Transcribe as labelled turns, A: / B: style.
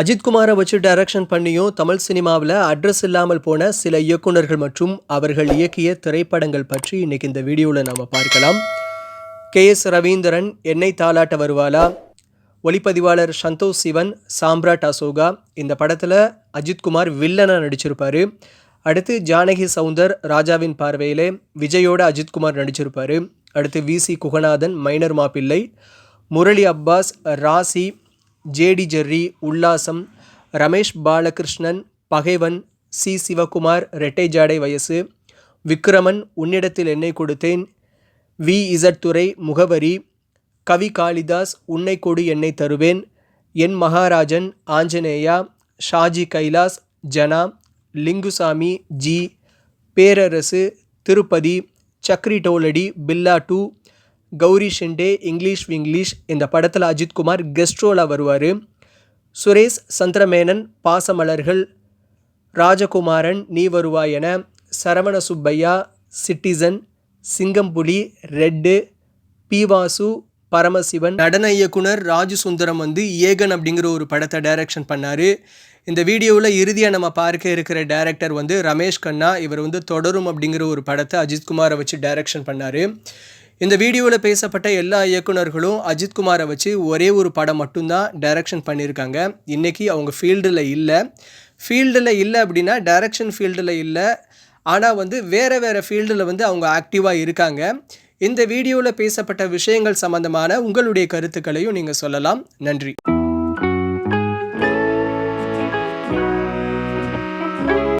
A: அஜித்குமாரை வச்சு டைரக்ஷன் பண்ணியும் தமிழ் சினிமாவில் அட்ரஸ் இல்லாமல் போன சில இயக்குனர்கள் மற்றும் அவர்கள் இயக்கிய திரைப்படங்கள் பற்றி இன்னைக்கு இந்த வீடியோவில் நாம் பார்க்கலாம். கே எஸ் ரவீந்திரன் என்னை தாலாட்ட வருவாளா? ஒளிப்பதிவாளர் சந்தோஷ் சிவன் சாம்ராட் அசோகா. இந்த படத்தில் அஜித்குமார் வில்லனாக நடிச்சிருப்பார். அடுத்து ஜானகி சவுந்தர் ராஜாவின் பார்வையிலே விஜயோட அஜித்குமார் நடிச்சிருப்பார். அடுத்து V C Guhanathan minor Mappillai. Murali Abbas Raasi. J D Jerry Ullasam Ramesh Balakrishnan பகைவன் சி. சிவகுமார் ரெட்டை ஜாடை வயசு விக்ரமன் உன்னிடத்தில் என்னை கொடுத்தேன் வி. இசட் முகவரி கவி காளிதாஸ் உன்னை கொடு என்னை தருவேன் என் Maharajan Anjaneya Shaji Kailas Jana Lingusamy Ji Perarasu Tirupathi Chakri Toleti Billa two Gauri Shinde English Vinglish இந்த படத்தில் அஜித்குமார் கெஸ்ட் ரோலாக வருவார். சுரேஷ் சந்திரமேனன் பாசமலர்கள் ராஜகுமாரன் நீ வருவாய் என சரவண சுப்பையா சிட்டிசன் சிங்கம்புலி ரெட்டு பிவாசு பரமசிவன் நடன இயக்குனர் ராஜு சுந்தரம் வந்து ஏகன் அப்படிங்கிற ஒரு படத்தை டைரக்ஷன் பண்ணார். இந்த வீடியோவில் இறுதியாக நம்ம பார்க்க இருக்கிற டைரக்டர் வந்து ரமேஷ் கண்ணா. இவர் வந்து தொடரும் அப்படிங்கிற ஒரு படத்தை அஜித்குமாரை வச்சு டைரக்ஷன் பண்ணார். இந்த வீடியோவில் பேசப்பட்ட எல்லா இயக்குனர்களும் அஜித்குமாரை வச்சு ஒரே ஒரு படம் மட்டும்தான் டைரக்ஷன் பண்ணியிருக்காங்க. இன்றைக்கி அவங்க ஃபீல்டில் இல்லை. ஃபீல்டில் இல்லை அப்படின்னா டைரக்ஷன் ஃபீல்டில் இல்லை. ஆனால் வந்து வேறு வேறு ஃபீல்டில் வந்து அவங்க ஆக்டிவாக இருக்காங்க. இந்த வீடியோவில் பேசப்பட்ட விஷயங்கள் சம்மந்தமான உங்களுடைய கருத்துக்களையும் நீங்கள் சொல்லலாம். நன்றி.